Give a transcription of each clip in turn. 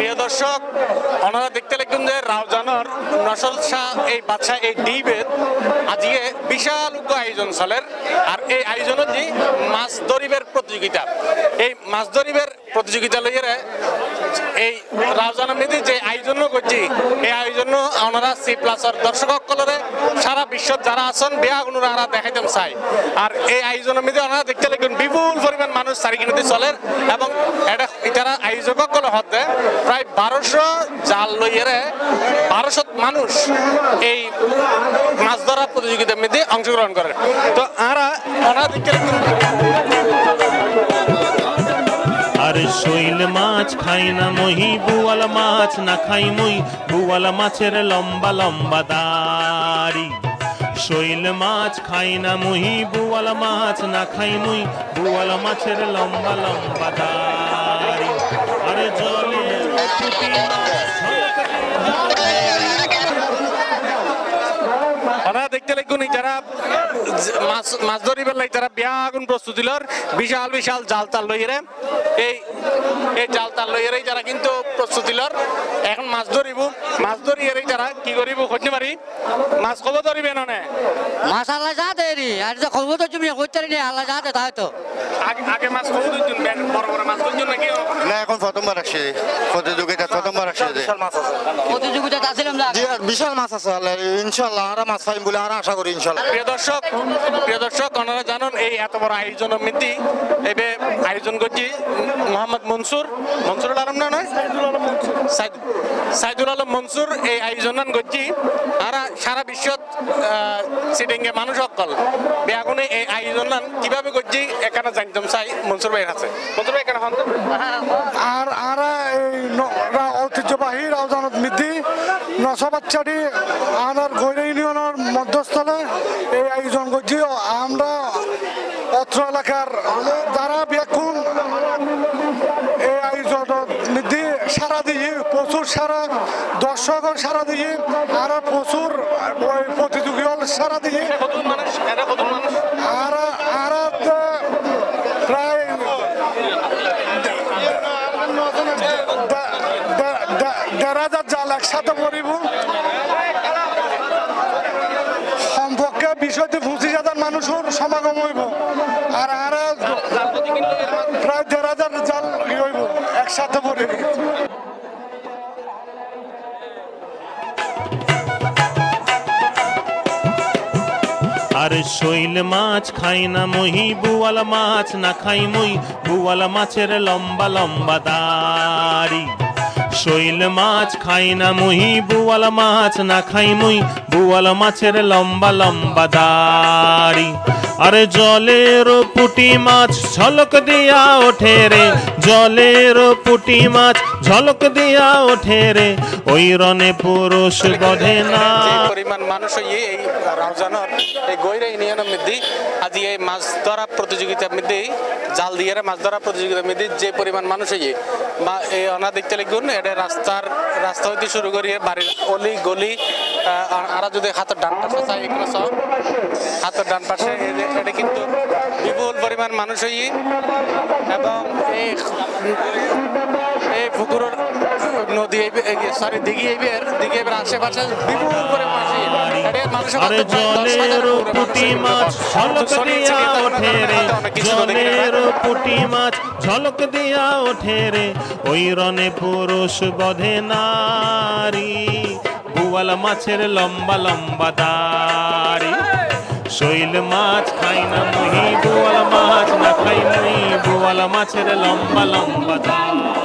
প্রিয় দর্শক ওনারা দেখতে লাগবেন যে রাউজানোর নসল শাহ, এই বাচ্চা এই ডিবেদ আজকে বিশাল আয়োজন চলের। আর এই আয়োজন যে মাছ দরিবের প্রতিযোগিতা। এই মাছ দরিবের প্রতিযোগিতা লইয়ে এই রাউজানা মেদি যে আয়োজন করছি, এই আয়োজন ওনারা সি প্লাসের দর্শক সকলরে সারা বিশ্ব যারা আছেন বেয়াগুনুরা আরা দেখাইতাম চাই। আর এই আয়োজনের মধ্যে ওনারা দেখতে লাগবেন বিপুল পরিমাণ মানুষ চারিকিনিতে চলেন এবং এটা এটারা আয়োজক কলে হতে প্রায় বারোশো জাল লইয়েরে বারোশো মানুষ এই মাছ ধরা প্রতিযোগিতার মধ্যে অংশগ্রহণ করে। তো আরা ওনারা দেখতে শৈল মাছ খাই না মহি বুয়াল মাছ না খাই মুই, বুয়াল মাছের লম্বা লম্বা দাড়ি। শৈল মাছ খাই না মুহি বুয়াল মাছ না খাই মুই, বুয়াল মাছের লম্বা লম্বা দাড়ি। আরে জলের ওনারা দেখতে লাগুন যারা মাছ মাছ ধরিবার লাগে তারা বিয়া আগুন প্রস্তুতি লর বিশাল বিশাল জাল তাল লইরে এই এই জাল তাল লইরে যারা কিন্তু প্রস্তুতি লর এখন মাছ ধরিব। মাছ ধরিয়ে যারা কি করিব খুঁজতে পারি মাছ কব ধরিবে ননে? মাছ আল্লাহ যা দেরি আর যে খবর তো তুমি করতে নি আল্লাহ যা দে তাই তো আগে আগে মাছ কব ধরছেন বড় বড় মাছ ধরছেন নাকি? না এখন প্রথমবার আসছে। প্রতিযোগিতা প্রথমবার আসছে প্রতিযোগিতা আসছিলাম না বিশাল মাছ আছে আল্লাহ ইনশাল্লাহ আমরা মাছ পাইম বলে আমরা আশা করি ইনশাল্লাহ। প্রিয় দর্শক প্রিয় দর্শক জানেন এই এত বড় আয়োজন মিতি। এবে আয়োজন করছি মোহাম্মদ মনসুর। মনসুর আলম না নয়? সাইদুল আলম মনসুর। এই আয়োজন করছি আর সারা বিশ্বত সিটিংয়ে মানুষ সকল বেগুনে এই আয়োজন কীভাবে করছি এখানে জানতাম চাই মনসুর ভাইয়ের আছে মনসুর ভাই এখানে হন আর আর ঐতিহ্যবাহী রাউজানত মিদ্দি নশবাচ্চাটি আনার গৈরা ইউনিয়নের মধ্যস্থলে এই আয়োজন করছি আমরা অত্র এলাকার যারা ব্যাকুণ এই আয়োজন মিদ্দি সারা দিয়ে প্রচুর সারা দর্শক সারা দিয়ে আর প্রচুর প্রতিযোগী সারা দিয়ে আর আর প্রায় দেড় হাজার জাল একসাথে পড়িব পঁচিশ হাজার মানুষের সমাগম হইব। আর প্রায় দেড় হাজার জাল হইব, একসাথে আর শৈল মাছ খাই না মহি বুয়াল মাছ না খাই মুই, বুয়াল মাছের লম্বা লম্বা দাড়ি। শৈল মাছ খাই না মুহি বুয়াল মাছ না খাই মুই, বুয়াল মাছের লম্বা লম্বা দাড়ি। আরে জলের পুটি মাছ ঝলক দিয়া ওঠে রে, জলের পুটি মাছ ঝলক দিয়া ওঠে রে। ওই রনে পুরুষ বধে না। পরিমাণ মানুষ এই রাউজানোর এই গৈরা ইউনিয়নের মধ্যে, আজ এই মাছ ধরা প্রতিযোগিতার মধ্যে, জাল দিয়ে মাছ ধরা প্রতিযোগিতার মধ্যে যে পরিমাণ মানুষ হইয়ে বা এই অনা দেখতে লাগুন এটা রাস্তার রাস্তা হইতে শুরু করিয়ে বাড়ির অলি গলি আর যদি হাতের ডান পাশে চাই এগুলো সব হাতের ডান পাশে এটা কিন্তু বিপুল পরিমাণ মানুষ হইয়ে এবং এই এই পুকুরের নদী সরি দিঘি এইবার দিঘি এবার আশেপাশে বিপুল পরিমাণ জলের পুটি মাছ। ঝলক দিয়া ওঠে রে না। জলের পুটি মাছ ঝলক দিয়া ওঠে রে ওই রনে পুরুষ বধে নারী বুয়াল মাছের লম্বা লম্বা দাড়ি। শৈল মাছ খাই না মুহি বুয়াল মাছ না খাই মুই বুয়াল মাছের লম্বা লম্বা দাড়ি।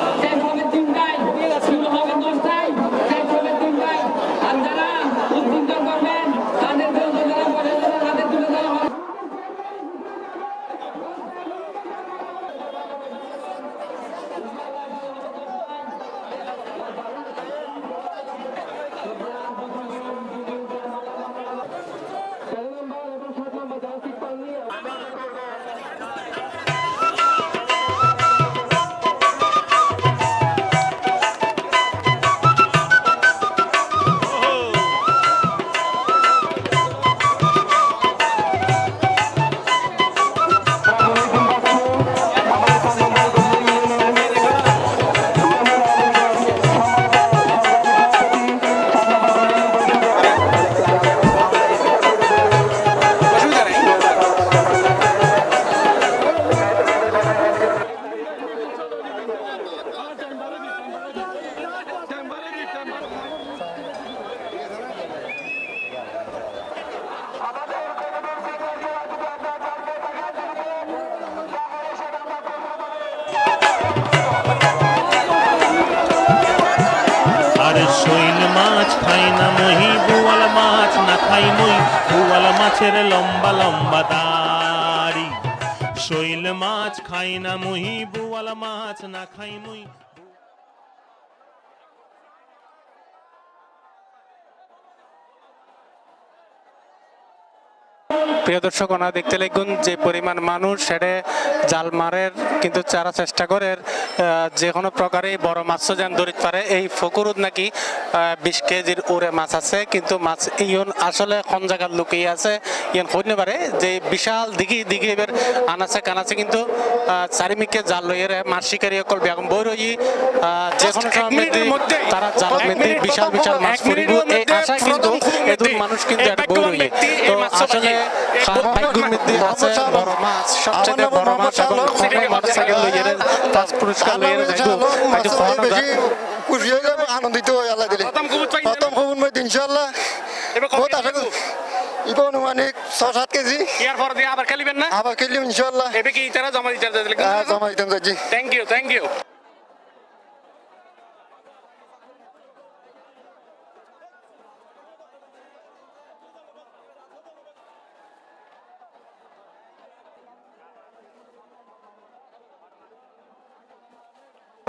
লম্বা দাড়ি। শৈল মাছ খাই না মুহি বুয়াল মাছ না খাই মই। প্রিয় দর্শক ওনা দেখতে লাগুন যে পরিমাণ মানুষ সেটা জাল মারের কিন্তু চারা চেষ্টা করে যে কোনো প্রকারে বড় মাছ যেন ধরিতে পারে। এই ফকুরুদ নাকি বিশ কেজির উড়ে মাছ আছে কিন্তু মাছ ইয়ন আসলে কোন জায়গার লুকিয়ে আছে ইয়ন হইতে পারে যে বিশাল দিঘি দিঘি এবার আনাছে কানাছে কিন্তু চারিমিকে জাল লইয়ে মাছ শিকারী অকল বেগম বই রই যে কোনো সময় তারা জাল মেতে বিশাল বিশাল মাছ পড়িব এই আশা কিন্তু এদুর মানুষ কিন্তু একটা বই রই। তো আসলে মধ্যে আনন্দিত আল্লাহ দিলে প্রথম কবুত মই ইনশাল্লাহ বহুত আশা করি ছ সাত কেজি ইয়ার পর দিয়ে আবার খেলিবেন না আবার খেললি ইনশাল্লাহ এবে কি ইতারা জমা দিতে জমা দিতাম যাচ্ছি থ্যাংক ইউ থ্যাংক ইউ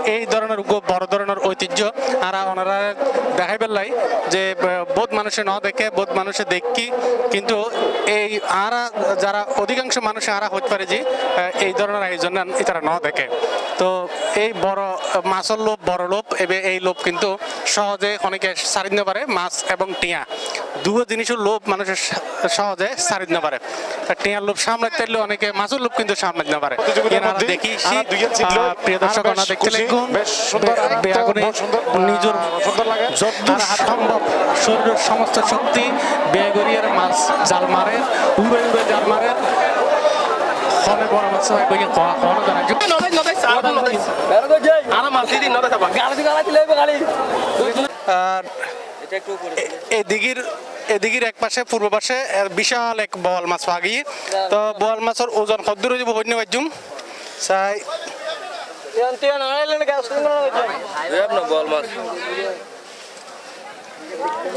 এই ধরনের বড় ধরনের ঐতিহ্য আর ওনারা দেখাই পেলাই যে ব- বহুত মানুষে ন দেখে, বহুত মানুষে দেখি। কিন্তু এই আরা, যারা অধিকাংশ মানুষ আরা হতে পারে যে এই ধরনের আয়োজন তারা ন দেখে। তো এই বড়, মাছের লোভ, বড় লোভ, এবে এই লোভ কিন্তু সহজে অনেকে সারিয়ে নিতে পারে, মাছ এবং টিয়া। দুটো জিনিসের লোভ মানুষের সহজে সারিয়ে নিতে পারে। টিয়ার লোভ সামলাতে পারলে অনেকে মাছের লোভ কিন্তু সামলাতে নিতে পারে। দেখি প্রিয় দর্শক বেশ ওনা দেখতে লাগুন। বেয়াগুনে নিজের লাগে। যদ্দূর সম্ভব শরীরের সমস্ত শক্তি ব্যয় করিয়ে মাছ জাল মারে উড়ে উড়ে জাল মারে। ফলে বড় মাছ হয় জানা আর এই এদিকের এক পাশে পূর্ব পাশে বিশাল এক বল মাছ গিয়ে তো বল মাছের ওজন সদ্দূর হয়ে যাব হইনি বাজুম চাই।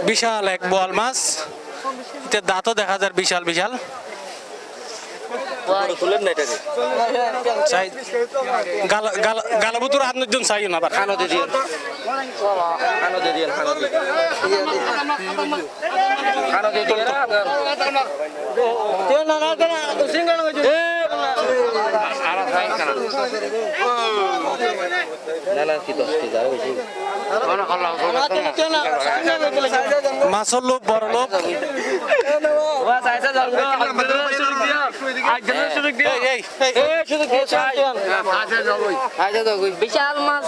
বিশাল এক বল মাছ। এটা দাঁতও দেখা যায় বিশাল বিশাল। চাই। গালা গালা গালাবুতুর হাত নজন চাই না আবার। খানো দিয়ে। মাছের লোভ বড় লোভ না না না বিশাল মাছ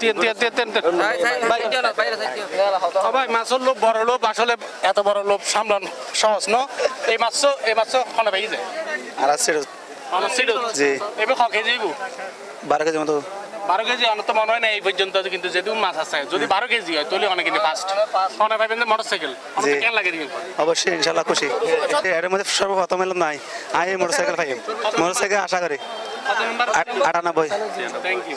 তিন, তিন, তিন, তিন, তিন। ভাই, মাছের লোভ বড় লোভ আসলে এত বড় লোভ সামলান সহজ ন? এই মাছ এই মাছ খনে ভাই যায়। জি। এবার খ কেজি বারো কেজি মতো। বারো কেজি অনেক তো মনে হয় না এই পর্যন্ত কিন্তু যদি মাছ আছে যদি বারো কেজি হয় তাহলে অনেক কিন্তু ফার্স্ট খনে ভাইবেন যে মোটর সাইকেল কেন লাগে দিবেন? অবশ্যই ইনশাল্লাহ খুশি। এর মধ্যে সর্বপ্রথম এলাম নাই। আমি মোটর সাইকেল পাই মোটর সাইকেল আশা করি। আটানব্বই। থ্যাংক ইউ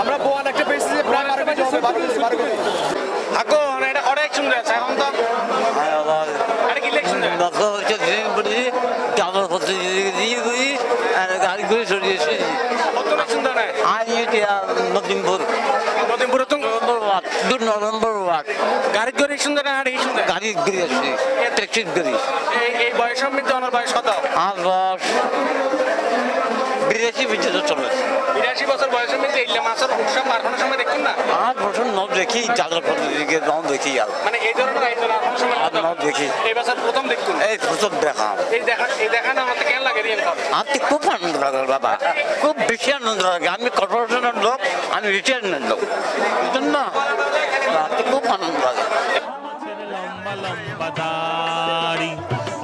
আমরা বোয়াল একটা পেয়েছি যে প্রায় বারো কেজি হবে বারো কেজি বারো কেজি আকো এটা অনেক সুন্দর আছে এখন তো এটা কি লেখ সুন্দর কত লেখ সুন্দর না তো দু গাড়ি না এই সুন্দর গড়ি আছে ট্যাক্সির গাড়ি। এই এই বয়সের মধ্যে বয়স কত? বিরাশি বিরাশি বছর বয়সের মধ্যে এই মাছের উৎসব আর কোনো সময় দেখুন না? বছর নব দেখি নব দেখি আর। মানে এই ধরনের আয়োজন আর কোনো সময় আর নব দেখি। এই বছর প্রথম দেখুন এই প্রথম দেখা। এই দেখা এই দেখা না আমাকে কেন লাগে খুব আনন্দ লাগে বাবা। খুব বেশি আনন্দ লাগে। আমি কর্পোরেশনের লোক লম্বা দাড়ি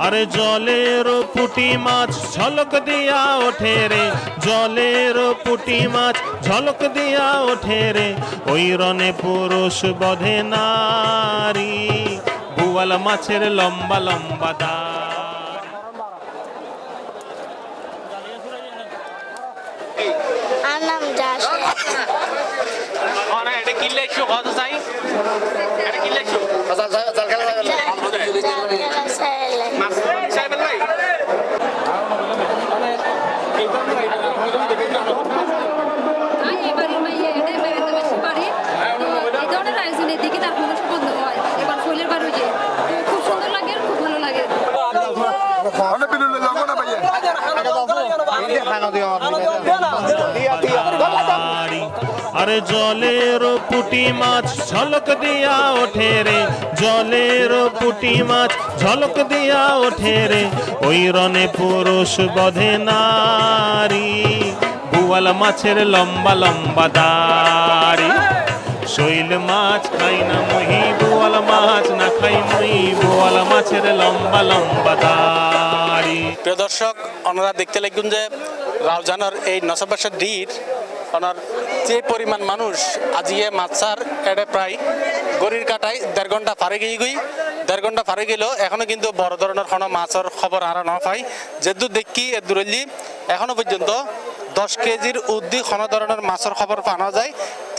আরে জলের পুটি মাছ ঝলক দিয়া ওঠে রে জলের পুটি মাছ ঝলক দিয়া ওঠে রে ওই রনে পুরুষ বধে নারী বুয়াল মাছের লম্বা লম্বা দাড়ি আমার নাম যাস অনা এটা কিনলে একটু কত চাই এটা কিনলে একটু মাছ চাইবেন নাই আমি এবারে মাইয়ে আরে জলের পুটি মাছ ঝলক দিয়া ওঠে রে, জলের পুটি মাছ ঝলক দিয়া ওঠে রে। ওই রনে পুরুষ বধে নারী, বুয়াল মাছের লম্বা লম্বা দাড়ি। শৈল মাছ খাই না মহি, বুয়াল মাছ না খাই মহি, বুয়াল মাছের লম্বা লম্বা দাড়ি। প্রিয় দর্শক ওনারা দেখতে লাগুন যে রাউজানোর এই নশাবাসার ডির ওনার যে পরিমাণ মানুষ আজিয়ে মাছার এডে প্রায় গড়ির কাটায় দেড় ঘণ্টা ফারে গিয়ে গই। দেড় ঘণ্টা ফারে গেলেও এখনও কিন্তু বড় ধরনের কোনো মাছের খবর আর না পাই। যেদু দেখি এ দূরল্লি এখনও পর্যন্ত দশ কেজির উদ্দি কোনো ধরনের মাছের খবর পাওয়া যায়।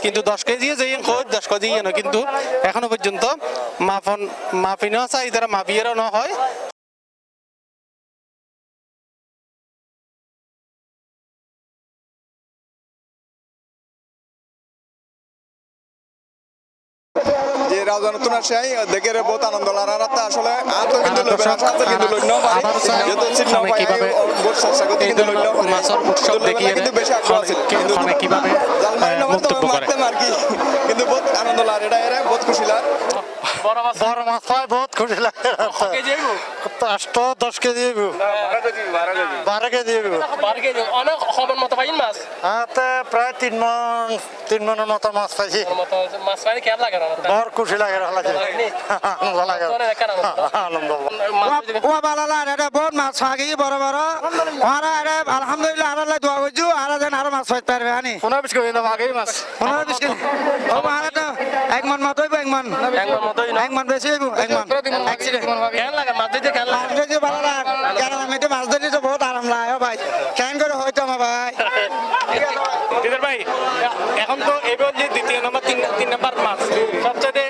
কিন্তু দশ কেজি যে হয় দশ কেজি কিন্তু এখনও পর্যন্ত মাফন মাফিনও চাই, তারা মাফিয়েরও ন হয়। দেখে বহুত আনন্দ। লাগার রাতে আসলে আতো কিন্তু লইবে না সাথে কিন্তু লইন পারে যেহেতু চিহ্ন পাই বহুত চেষ্টা করতে কিন্তু লইন পারে মাছের উৎসব দেখিয়ে কিন্তু বেশি আগ্রহ আছে। কিন্তু মানে কীভাবে জালমারি আহ, নামে তো মন্তব্য করে। মারতে মার কি? কিন্তু বহুত আনন্দ লাগে এটা এরা বহুত খুশি লাগে বড় মাছ বড় মাছ পাই বহুত খুশি লাগে কেজি আষ্ট দশ কেজি হইব। বারো কেজি হইব। অনেক খবর মতো পাইন মাছ? হাতে প্রায় তিন মন তিন মনের মতো মাছ পাইছি। মাছ পাইলে কেমন লাগে? বড় খুশি বহুত মাছ ফাঁকি বড় বড় ওরা এটা আলহামদুলিল্লাহ আল্লাহ দোয়া করছু আর যেন আরও মাছ পারবে আনি পনেরো বিশ কেজি আগেই মাছ পনেরো বিশ কেজি ও মারা তো এক মন মতো হইব এক মন এক মন বেশি হইব এক মন কেমন লাগে মাছ দিতে লাগে মাছ ধরতে ভালো লাগে কেন আমি তো মাছ ধরতে তো বহুত আরাম লাগে ভাই কেন করে হইতো আমার ভাই ভাই এখন তো এবার যে দ্বিতীয় নম্বর তিন তিন নম্বর মাছ সবচেয়ে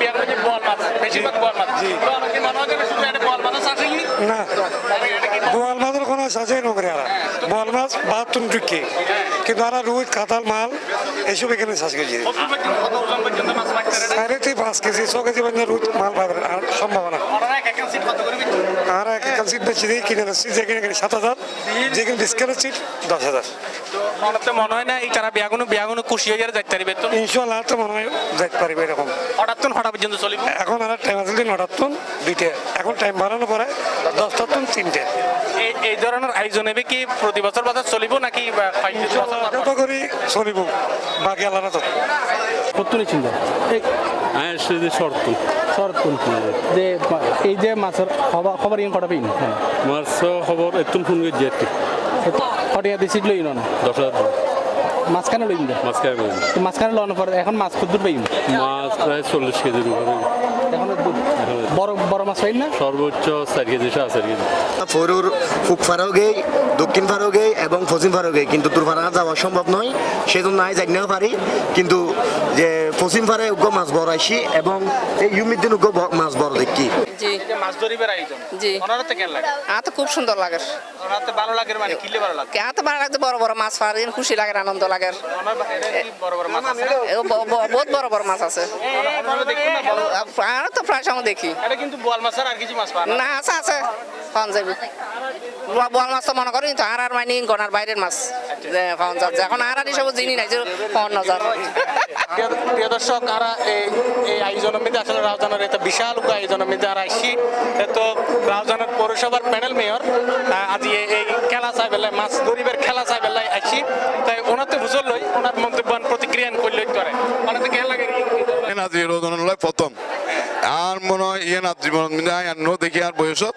বিয়ার মধ্যে বল মাছ বেশিরভাগ বল মাছ তো আমাকে মনে হয় যে শুধু এটা বল মাছ আছে কি না বোয়াল মাছের কোনো সাজে নকরে আর বোয়াল মাছ বাহাত্তর টুকি কিন্তু আর রুই কাতাল মাল এইসব এখানে চাষ কেজি সাড়ে তিন পাঁচ কেজি ছ কেজি পর্যন্ত রুই মাল পাবেন আর সম্ভাবনা। সিট? আর এক এক সিট বেশি দিয়ে কিনে যাচ্ছি যেখানে সাত হাজার যেখানে ডিসকাউন্টের সিট দশ হাজার। আমার তো মনে হয় না এই তারা বিয়াগুনো বিয়াগুনো খুশি হয়ে যাইতে পারবে তো? ইনশাল্লাহ তো মনে হয় যাইতে পারবে এরকম। হঠাৎ তো হঠাৎ পর্যন্ত চলিব? এখন আর টাইম আছে নটার টন দুইটা এখন টাইম বাড়ানো পরে দশটার টন তিনটে। এই এই ধরনের আয়োজন হবে কি প্রতি বছর বছর চলিব নাকি করি চলিব। বাকি আল্লাহ তো। কত্তুনি চিন্তা হ্যাঁ সেটা শর্ত। শরৎ যে এই যে মাছের খবর খবর ইন কটা হ্যাঁ। মাছ খবর এতুন ফোন যেতে কটিয়া দিছি লই নন দশ হাজার মাঝখানে মাছ খাই তো মাঝখানে লন পরে এখন মাছ কদ্দুর পাইন মাছ প্রায় চল্লিশ কেজির উপরে এখন বড় বড় মাছ পাইন না? সর্বোচ্চ চার কেজি সাড়ে চার কেজি। ফরুর ফুক ফারাও গেই দক্ষিণ ফারাও গেই এবং পশ্চিম ফারাও গেই। কিন্তু তোর ফারা যাওয়া সম্ভব নয় সেজন্য নাই যাইনাও পারি। কিন্তু যে পশ্চিম ফারায় উগ্র মাছ বড় আইসি এবং এই ইউমিদ্দিন উগ্র মাছ বড় দেখি জি মাছ ধরিবার আয়োজন জি ওনারা তো কেন লাগে আমার তো খুব সুন্দর লাগে ওনারা তো ভালো লাগে মানে কিলে ভালো লাগে আমার ভালো লাগছে বড় বড় মাছ পাওয়ার খুশি লাগে আনন্দ লাগে বড় বড় মাছ আছে বহুত বড় বড় মাছ আছে আর তো প্রায় সময় দেখি এটা কিন্তু বোয়াল মাছ আর কিছু মাছ পান না আছে আছে পাওয়া যাবে বল মাছ তো মনে করি তো আর আর মানে গনার বাইরের মাছ যে পাওয়া যাচ্ছে এখন আর আর এসব জিনি নাই যে পাওয়া না যাবে প্রিয় দর্শক, আর এই আয়োজনের মধ্যে আসলে রাজধানের এটা বিশাল আয়োজনের মধ্যে আর আসছি তো রাউজানের পৌরসভার প্যানেল মেয়র আজ এই- খেলা চাই বেলায়, মাছ গরিবের খেলা চাই বেলায় আসছি তাই ওনাতে বুঝল লই, ওনার মন্তব্য প্রতিক্রিয়া করলে করে ওনাতে কেন লাগে? আজি রোজনলৈ প্রথম। আর মনে হয় ইয়ে না, জীবন আর নো দেখি আর বয়সত।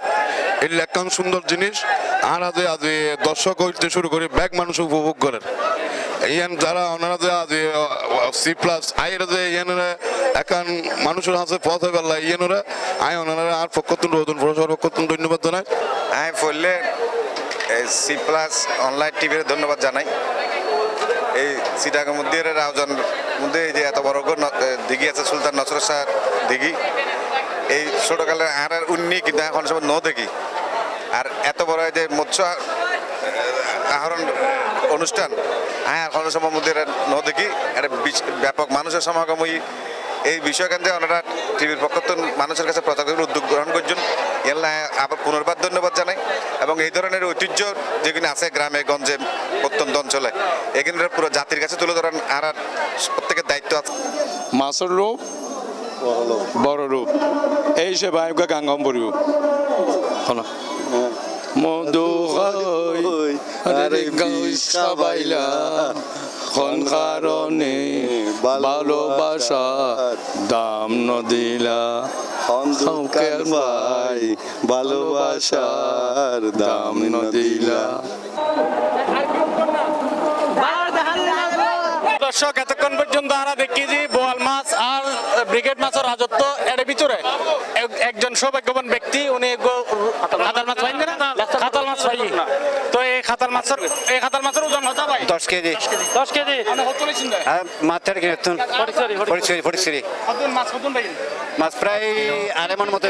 এই লেখান সুন্দর জিনিস। আর আজ, আজি দর্শক হইতে শুরু করে, ব্যাগ মানুষ উপভোগ করে ইয়ান যারা ওনারা যে আজ সি প্লাস আইয়ের যে ইয়ানরা এখন মানুষের হাতে পথ হয়ে গেল, ইয়ানরা। আই ওনারা আর পক্ষতুন রোদন পৌরসভার পক্ষতুন ধন্যবাদ জানাই। আমি ফুললে সি প্লাস অনলাইন টিভির ধন্যবাদ জানাই। এই সিটাগের মধ্যে রাউজান মধ্যে এই যে এত বড় দিঘি আছে, সুলতান নসর শাহ দিঘি। এই ছোটকালে আর আর উন্নি কিন্তু এখন সময় ন দেখি আর এত বড় এই যে মৎস্য আহরণ অনুষ্ঠান এখন সময় মধ্যে এরা ন দেখি একটা ব্যাপক মানুষের সমাগম হই। এই বিষয়কেন্দ্রে ওনারা টিভির পক্ষ মানুষের কাছে প্রচারের উদ্যোগ গ্রহণ করছেন। এল্লা আবার পুনর্বার ধন্যবাদ জানাই। এবং এই ধরনের ঐতিহ্য যেগুলো আছে গ্রামে, গঞ্জে, প্রত্যন্ত অঞ্চলে, এখানে পুরো জাতির কাছে তুলে ধরান আর প্রত্যেকের দায়িত্ব আছে। মাছৰ ৰূপ বড় ৰূপ এই হিচাপে আমি গাঙ্গম পড়িব মধু বাইলা সংসারণে ভালোবাসা দাম নদিলা সংকের ভাই ভালোবাসার দাম নদিলা দর্শক এতক্ষণ পর্যন্ত আমরা দেখি যে বোয়াল মাছ আর ব্রিগেড মাছের রাজত্ব এর ভিতরে। এক- একজন সৌভাগ্যবান ব্যক্তি উনি গো- খাতাল মাছ পাইন না খাতাল মাছ পাই তো এই খাতাল মাছের এই খাতাল মাছের ওজন হতা ভাই। দশ কেজি। দশ কেজি। মানে কত লিছেন দেয় মাছের কিনতুন ফটিকছড়ি ফটিকছড়ি কতদিন মাছ কতদিন পাইন মাছ প্রায় আড়াই মন মতো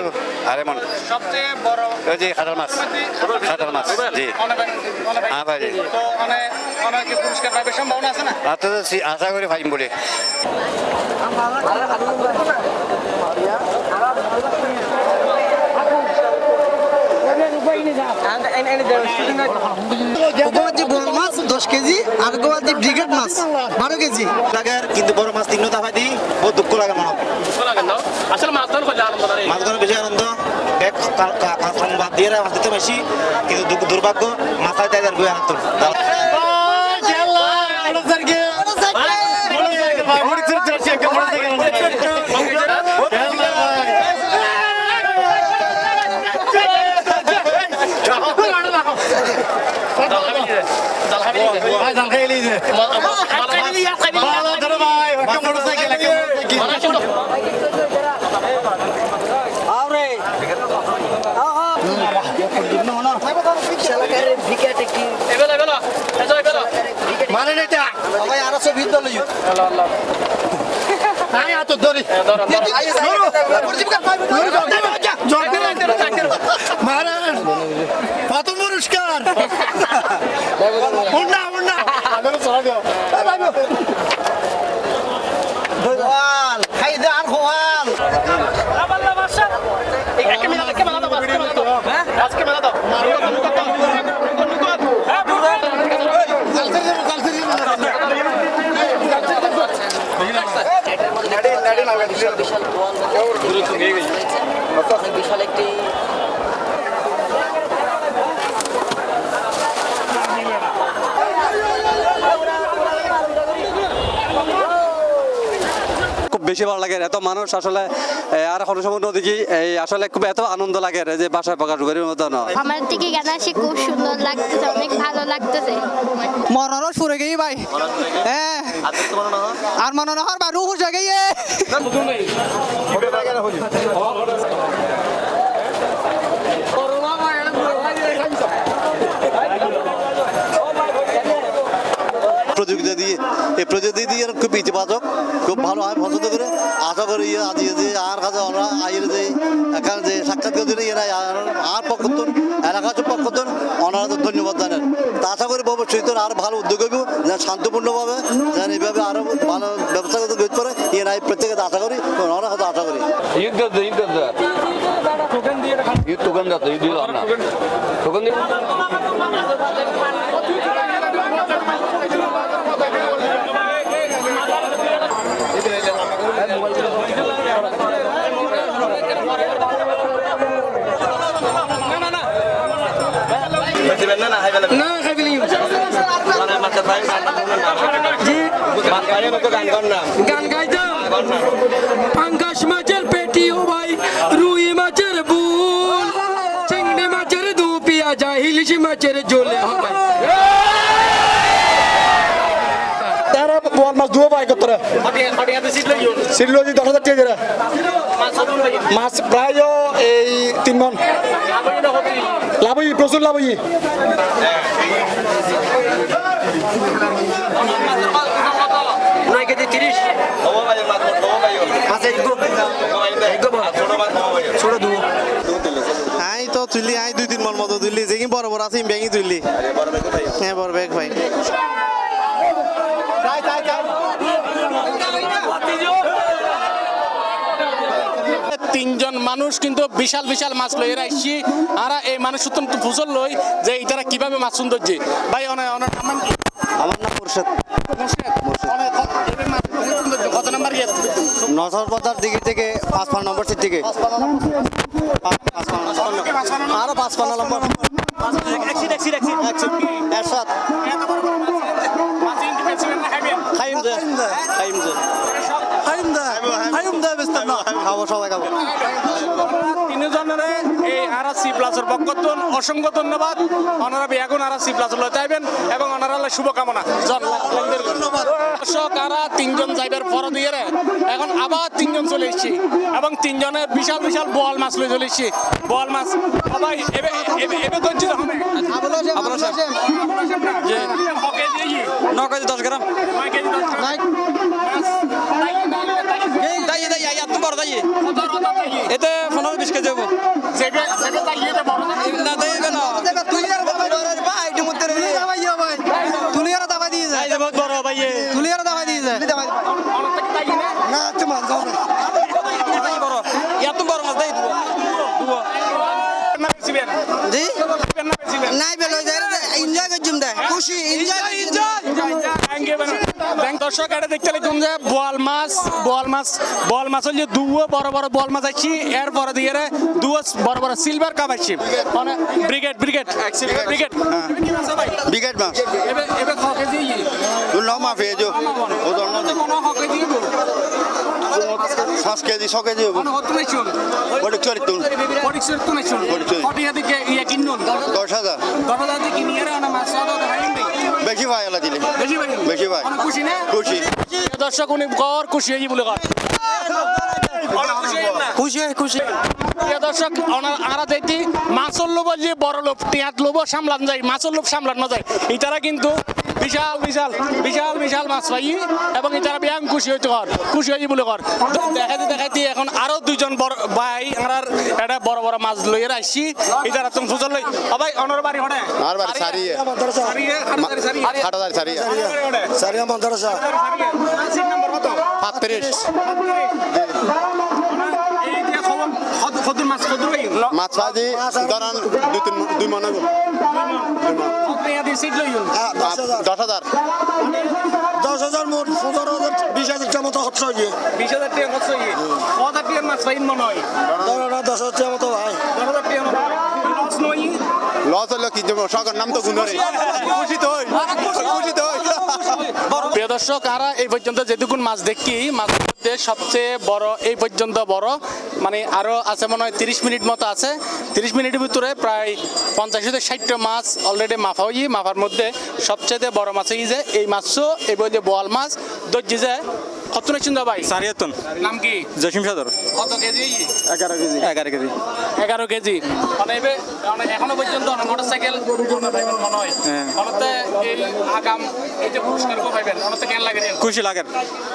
আড়াই মন। সবচেয়ে বড় ওই যে খাটাল মাছ। খাটাল মাছ জি। হ্যাঁ ভাই। তো অনেক অনেক পুরস্কার পাবে সম্ভাবনা আছে না? আর তো সি- আশা করি ভাইম বলে। গোয়াজি বড় মাছ দশ কেজি আর ব্রিগেড মাছ বারো কেজি। লাগার কিন্তু বড় মাছ তিন দাফা দিই বহুত দুঃখ লাগে মনে আসলে মাছ ধরে আনন্দ লাগে বেশি আনন্দ। ব্যাগ বাদ দিয়ে মাছ দিতে বেশি কিন্তু দুঃখ দুর্ভাগ্য মাথায় তাই বই আনন্দ মানে এটা সবাই আরও সব ভিড় দলই আমি এত 올라 올라. 안 그래서 하면. বেশি ভালো লাগে এত মানুষ আসলে এ, আর কোনো সময় নদী এই আসলে খুব এত আনন্দ লাগে যে বাসায় প্রকাশ করি মতো নয় আমার দিকে গান আসে খুব সুন্দর লাগতেছে অনেক ভালো লাগতেছে। মনরস পুরে গেই ভাই হ্যাঁ আর মনে না হর বা রুহ জাগে প্রযুক্তি দিয়ে এই প্রযুক্তি দিয়ে খুব ইতিবাচক খুব ভালো হয় পছন্দ করে। আশা করি ইয়ে আজ যে আর কাছে আমরা আইয়ের যে এখানে যে সাক্ষাৎ করে এরা আর- আর পক্ষতন এলাকা পক্ষতন ওনারা তো ধন্যবাদ জানেন। তা আশা করি ভবিষ্যতে আর ভালো উদ্যোগ হইব যেন শান্তপূর্ণভাবে যেন এইভাবে আরও ভালো ব্যবস্থা করতে গতি করে এরা প্রত্যেকে আশা করি ওনারা হয়তো আশা করি। টোকেন যাচ্ছে ঈদ দিলাম না নি জি। গান গাইতাম পাঙ্গাস মাছের পেটি, ও ভাই, রুই মাছের বুল চিংড়ি মাছের দু পিয়াজা, ইলিশ মাছের ঝোলে হ বল মাছ দুও পাই কত সিল দশ হাজার টাকা মাছ প্রায় এই তিন মন লাভ হই প্রচুর লাভ হই কেজি তিরিশ। আই তো তুললি আই দুই তিন মন মতো তুললি যেগি বড় বড় আছে ব্যাঙি তুললি হ্যাঁ বড় ব্যাগ ভাই তিনজন মানুষ কিন্তু বিশাল বিশাল মাছ লই রাখছি আর এই মানুষ অত্যন্ত ফুসল লই যে ইতারা কীভাবে মাছ সুন্দর যে ভাই অনেক অনেক আমার নাম মুর্শেদ। কত নাম্বার গিয়ে নশো পঞ্চাশ ডিগ্রি থেকে পাঁচ পাঁচ নম্বর। সিট থেকে আরও পাঁচ পাঁচ নম্বর। খাইম খাইম খাইম দে। খাইম দে খাব সবাই খাব। আরা সি প্লাসের পক্ষ থেকে অসংখ্য ধন্যবাদ। ওনারা এখন আরা সি প্লাস চাইবেন এবং ওনারা হলো শুভকামনা। ধন্যবাদ। দর্শক আরা তিনজন যাইবার পর দিয়ে রে, এখন আবার তিনজন চলে এসেছি এবং তিনজনের বিশাল বিশাল বল মাছ লয়ে চলে এসেছি। বল মাছ সবাই এবে এবে এবে করছি তখন ন কেজি দশ গ্রাম। দাইয়ে দাইয়ে এতে পনেরো বিশ কেজি হব না দেবে না। তুলিয়ার দাবা দিয়ে যায়। বহুত বড় ভাইয়ে তুলিয়ার দাবা দিয়ে যায়। না তোমার বড় এত বড় মাছ দেই জি? নাই বেলো যায়। এনজয় করছুম দে। খুশি এনজয় ব্যাংক দর্শক এটা দেখতে লাগুন যে বোয়াল মাছ বোয়াল মাছ বল মাছ হল যে দুও বড় বড় বল মাছ আছি এর পরে দিয়ে দুও বড় বড় সিলভার কাপ আছি মানে ব্রিগেড ব্রিগেড ব্রিগেড ব্রিগেড মাছ এবার এবার খাওয়া কেজি। তুই ন মাফি ও ধর কটিয়া দিকে ইয়া কিনুন দশ হাজার। বেশি ভাই এলা দিলে। বেশি ভাই। খুশি খুশি। দর্শক উনি গড় খুশি হয়ে বলে খুশি খুশি প্রিয় দর্শক আরা দেখি মাছের লোভ যে বড় লোভ টিয়াত লোভ সামলান যায় মাছের লোভ সামলানো যায় ইতারা কিন্তু বিশাল বিশাল বিশাল বিশাল মাছ পাই এবং ইতারা ব্যায়াম খুশি হইতে কর খুশি হয়ে বলে কর। দেখাইতে দেখাইতে এখন আরও দুইজন বড় ভাই আর এটা বড় বড় মাছ লইয়ে আসছি। ইতারা তুমি ফুজল লই ও ভাই অনর বাড়ি হড়ে আর বাড়ি সারিয়ে। হাটাদারি সারিয়ে সারিয়ে মাদ্রাসা সিট নাম্বার কত? পাঁচত্রিশ এই যে খবর কত- কত মাছ কত ভাই মাছ ভাজি ধরান দুই তিন দুই মনে সিট লইউন দশ হাজার। দশ হাজার। মোট পনেরো হাজার বিশ হাজার টাকা মতো খরচ হয়ে বিশ হাজার টাকা খরচ হয়ে ক হাজার টাকার মাছ পাইন মনে হয়। দশ হাজার টাকা মতো ভাই। দশ হাজার টাকা মতো লস হলো কি সকার নাম তো গুণরে প্রিয় দর্শক, আর এই পর্যন্ত যেটুকুন মাছ দেখি, মাছ মধ্যে সবচেয়ে বড়, এই পর্যন্ত বড়। মানে আরও আছে মনে হয় তিরিশ মিনিট মতো আছে। তিরিশ মিনিটের ভিতরে প্রায় পঞ্চাশ থেকে ষাটটা মাছ অলরেডি মাফা হই মাফার মধ্যে সবচেয়ে বড় মাছ এই যে এই মাছও, এই বই যে বোয়াল মাছ দর্জি যে কত নিচ্ছেন ভাই সারিয়াতন নাম কি জসিম সদর কত কেজি এগারো কেজি এগারো কেজি এগারো কেজি মানে মানে এখনও পর্যন্ত মোটর সাইকেল মনে হয় হ্যাঁ। অনতে এই আগাম এই যে পুরস্কার পাইবেন অনতে কেন লাগে? খুশি লাগে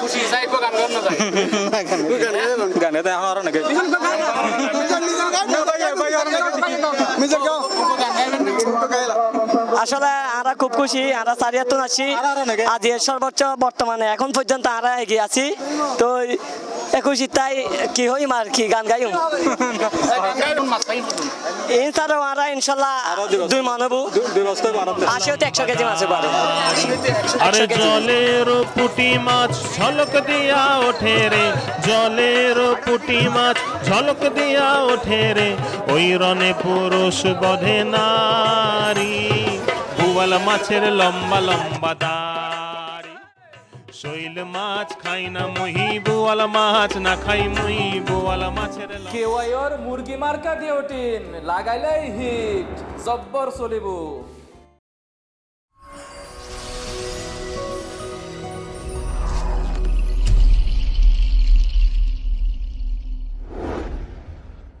খুশি যাই গান গান না যায় গানে তো এখন আরও নাকি আসলে আমরা খুব খুশি আমরা চারিয়াতুন আছি আজ এর সর্বোচ্চ বর্তমানে এখন পর্যন্ত আমরা এগিয়ে আছি। তো একুশি তাই কি হইম আর কি গান গাইম? এছাড়াও আমরা ইনশাল্লাহ দুই মানব আশিও তো একশো কেজি মাছে পারে আরে। জলের পুটি মাছ ঝলক দিয়া ওঠে রে জলের পুটি মাছ ঝলক দিয়া ওঠে রে ওই রনে পুরুষ বধে নারী। বুয়াল মাছের লম্বা লম্বা দাড়ি। শৈল মাছ খাই না মুহি, বোয়াল মাছ না খাই মুই বোয়াল মাছের কেওয়ায়র মুরগি মার্কা দিওটিন লাগাইলাই হিট, জব্বর চলিব।